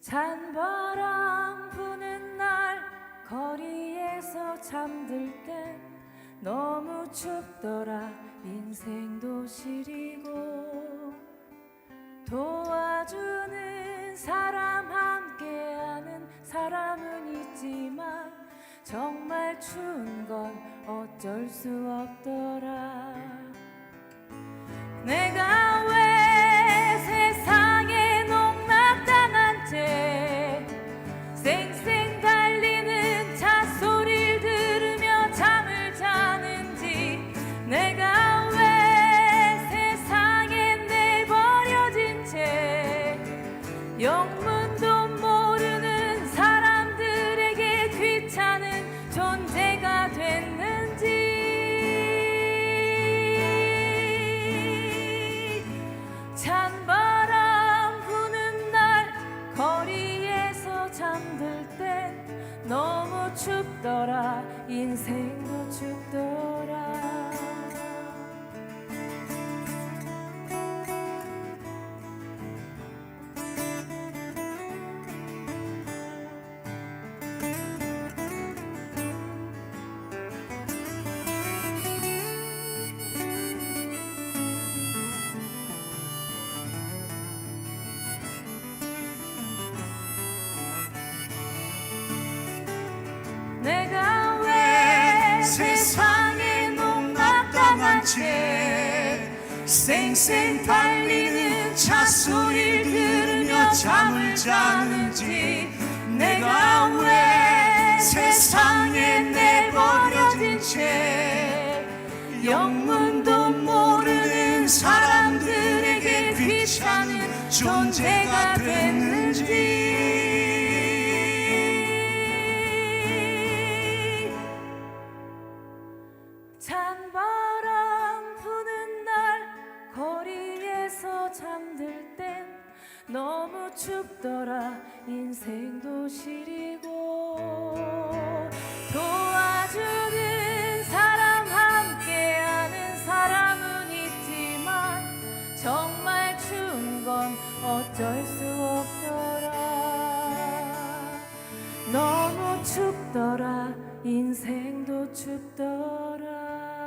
찬 바람 부는 날 거리에서 잠들 땐 너무 춥더라. 인생도 시리고 도와주는 사람 함께하는 사람은 있지만 정말 추운 건 어쩔 수 없더라. 내가 너무 춥더라. 인생도 춥더라 채 쌩쌩 달리는 차 소리를 들으며 잠을 자는지 내가 왜 세상에 내버려진 채 영문도 모르는 사람들에게 귀찮은 존재가 됐는지 춥더라. 인생도 시리고 도와주는 사람 함께하는 사람은 있지만 정말 추운 건 어쩔 수 없더라. 너무 춥더라. 인생도 춥더라